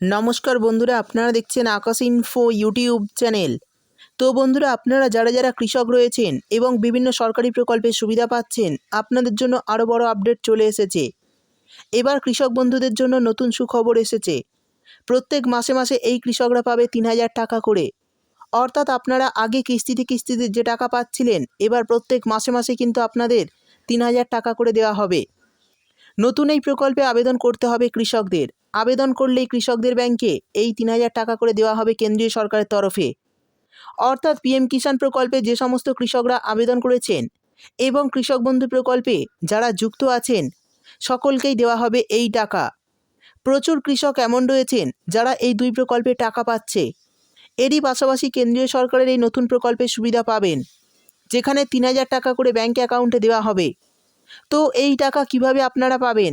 নমস্কার বন্ধুরা, আপনারা দেখছেন আকাশ ইনফো ইউটিউব চ্যানেল তো বন্ধুরা, আপনারা যারা যারা কৃষক রয়েছেন এবং বিভিন্ন সরকারি প্রকল্পের সুবিধা পাচ্ছেন, আপনাদের জন্য আরও বড় আপডেট চলে এসেছে। এবার কৃষক বন্ধুদের জন্য নতুন সুখবর এসেছে। প্রত্যেক মাসে মাসে এই কৃষকরা পাবে তিন হাজার টাকা করে। অর্থাৎ আপনারা আগে কিস্তিতে কিস্তিতে যে টাকা পাচ্ছিলেন, এবার প্রত্যেক মাসে মাসে কিন্তু আপনাদের তিন হাজার টাকা করে দেওয়া হবে। নতুন এই প্রকল্পে আবেদন করতে হবে কৃষকদের। আবেদন করলেই কৃষকদের ব্যাংকে এই তিন হাজার টাকা করে দেওয়া হবে কেন্দ্রীয় সরকারের তরফে। অর্থাৎ পিএম কিষাণ প্রকল্পে যে সমস্ত কৃষকরা আবেদন করেছেন এবং কৃষক বন্ধু প্রকল্পে যারা যুক্ত আছেন, সকলকেই দেওয়া হবে এই টাকা। প্রচুর কৃষক এমন রয়েছেন যারা এই দুই প্রকল্পে টাকা পাচ্ছে। এরই পাশাপাশি কেন্দ্রীয় সরকারের এই নতুন প্রকল্পের সুবিধা পাবেন, যেখানে তিন হাজার টাকা করে ব্যাংক অ্যাকাউন্টে দেওয়া হবে। তো এই টাকা কীভাবে আপনারা পাবেন?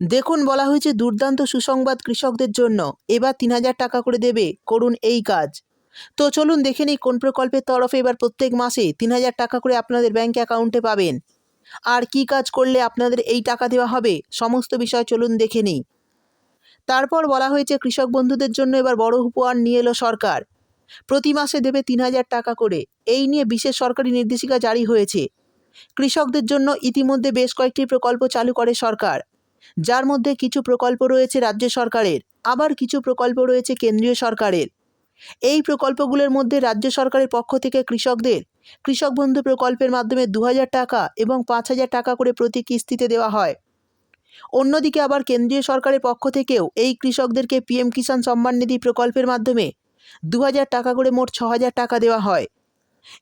দেখুন, বলা হয়েছে দুর্দান্ত সুসংবাদ কৃষকদের জন্য। এবার তিন হাজার টাকা করে দেবে। করুন এই কাজ। তো চলুন, দেখে নিই কোন প্রকল্পের তরফে এবার প্রত্যেক মাসে তিন হাজার টাকা করে আপনাদের ব্যাংক অ্যাকাউন্টে পাবেন। আর কি কাজ করলে আপনাদের এই টাকা দেওয়া হবে, সমস্ত বিষয় চলুন দেখে নিই। তারপর বলা হয়েছে, কৃষক বন্ধুদের জন্য এবার বড় উপহার নিয়ে এলো সরকার। প্রতি মাসে দেবে তিন হাজার টাকা করে। এই নিয়ে বিশেষ সরকারি নির্দেশিকা জারি হয়েছে। কৃষকদের জন্য ইতিমধ্যে বেশ কয়েকটি প্রকল্প চালু করে সরকার। যার মধ্যে কিছু প্রকল্প রয়েছে রাজ্য সরকারের, আবার কিছু প্রকল্প রয়েছে কেন্দ্রীয় সরকারের। এই প্রকল্পগুলোর মধ্যে রাজ্য সরকারের পক্ষ থেকে কৃষকদের, কৃষক বন্ধু প্রকল্পের মাধ্যমে দু হাজার টাকা এবং পাঁচ হাজার টাকা করে প্রতি কিস্তিতে দেওয়া হয়। অন্যদিকে আবার কেন্দ্রীয় সরকারের পক্ষ থেকেও এই কৃষকদেরকে পিএম কিষাণ সম্মান নিধি প্রকল্পের মাধ্যমে দু হাজার টাকা করে মোট ছ টাকা দেওয়া হয়।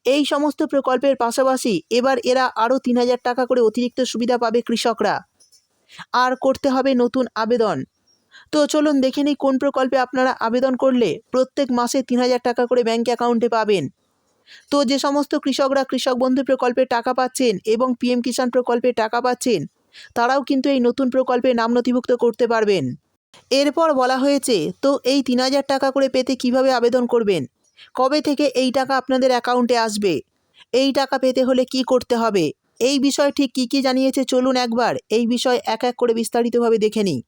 এই সমস্ত প্রকল্পের পাশাপাশি এবার এরা আরও তিন হাজার টাকা করে অতিরিক্ত সুবিধা পাবে কৃষকরা। আর করতে হবে নতুন আবেদন। তো চলুন দেখে নিই কোন প্রকল্পে আপনারা আবেদন করলে প্রত্যেক মাসে তিন হাজার টাকা করে ব্যাঙ্ক অ্যাকাউন্টে পাবেন। তো যে সমস্ত কৃষকরা কৃষক বন্ধু প্রকল্পে টাকা পাচ্ছেন এবং পিএম কিষাণ প্রকল্পে টাকা পাচ্ছেন, তারাও কিন্তু এই নতুন প্রকল্পে নাম নথিভুক্ত করতে পারবেন। এরপর বলা হয়েছে, তো এই তিন হাজার টাকা করে পেতে কীভাবে আবেদন করবেন? কবে থেকে এই টাকা আপনাদের অ্যাকাউন্টে আসবে? এই টাকা পেতে হলে কি করতে হবে? এই বিষয় ঠিক কী কী জানিয়েছে চলুন একবার, এই বিষয় এক এক করে বিস্তারিতভাবে দেখে নিই।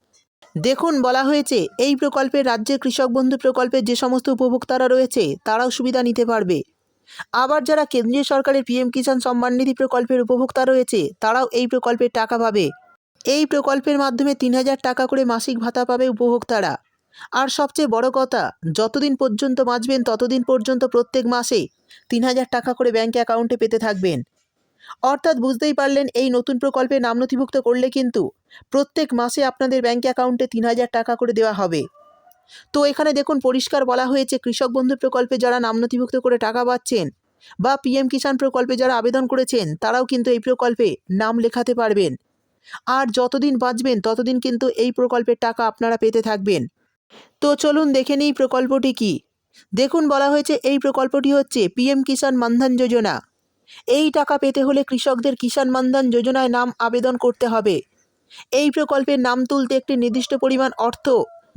দেখুন, বলা হয়েছে, এই প্রকল্পে রাজ্যের কৃষক বন্ধু প্রকল্পের যে সমস্ত উপভোক্তারা রয়েছে, তারাও সুবিধা নিতে পারবে। আবার যারা কেন্দ্রীয় সরকারের পিএম কিষাণ সম্মান নিধি প্রকল্পের উপভোক্তা রয়েছে, তারাও এই প্রকল্পের টাকা পাবে। এই প্রকল্পের মাধ্যমে তিন হাজার টাকা করে মাসিক ভাতা পাবে উপভোক্তারা। আর সবচেয়ে বড় কথা, যতদিন পর্যন্ত বাঁচবেন, ততদিন পর্যন্ত প্রত্যেক মাসে তিন হাজার টাকা করে ব্যাঙ্ক অ্যাকাউন্টে পেতে থাকবেন। অর্থাৎ বুঝতেই পারলেন এই নতুন প্রকল্পে নাম নথিভুক্ত করলে কিন্তু প্রত্যেক মাসে আপনাদের ব্যাঙ্ক অ্যাকাউন্টে তিন হাজার টাকা করে দেওয়া হবে। তো এখানে দেখুন, পরিষ্কার বলা হয়েছে, কৃষক বন্ধু প্রকল্পে যারা নাম নথিভুক্ত করে টাকা পাচ্ছেন বা পিএম কিষাণ প্রকল্পে যারা আবেদন করেছেন, তারাও কিন্তু এই প্রকল্পে নাম লেখাতে পারবেন। আর যতদিন বাঁচবেন, ততদিন কিন্তু এই প্রকল্পের টাকা আপনারা পেতে থাকবেন। তো চলুন দেখে নিই প্রকল্পটি কি। দেখুন, বলা হয়েছে এই প্রকল্পটি হচ্ছে পিএম কিষাণ মানধন যোজনা। এই টাকা পেতে হলে কৃষকদের কিষাণ মানধন যোজনায় নাম আবেদন করতে হবে। এই প্রকল্পের নাম তুলতে একটি নির্দিষ্ট পরিমাণ অর্থ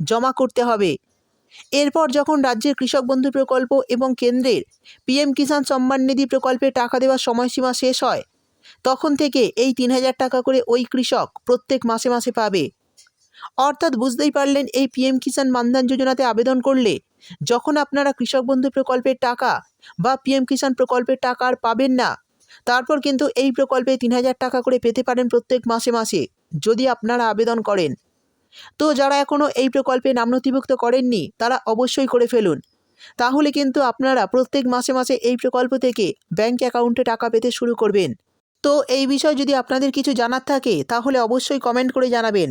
জমা করতে হবে। এরপর যখন রাজ্যের কৃষক বন্ধু প্রকল্প এবং কেন্দ্রের পিএম কিষাণ সম্মান নিধি প্রকল্পে টাকা দেওয়ার সময়সীমা শেষ হয়, তখন থেকে এই তিন হাজার টাকা করে ওই কৃষক প্রত্যেক মাসে মাসে পাবে। অর্থাৎ বুঝতেই পারলেন এই পিএম কিষাণ মানধন যোজনাতে আবেদন করলে যখন আপনারা কৃষক বন্ধু প্রকল্পের টাকা বা পিএম কিষাণ প্রকল্পের টাকা আর পাবেন না, তারপর কিন্তু এই প্রকল্পে তিন হাজার টাকা করে পেতে পারেন প্রত্যেক মাসে মাসে যদি আপনারা আবেদন করেন। তো যারা এখনও এই প্রকল্পে নাম নথিভুক্ত করেননি, তারা অবশ্যই করে ফেলুন। তাহলে কিন্তু আপনারা প্রত্যেক মাসে মাসে এই প্রকল্প থেকে ব্যাঙ্ক অ্যাকাউন্টে টাকা পেতে শুরু করবেন। তো এই বিষয়ে যদি আপনাদের কিছু জানার থাকে, তাহলে অবশ্যই কমেন্ট করে জানাবেন।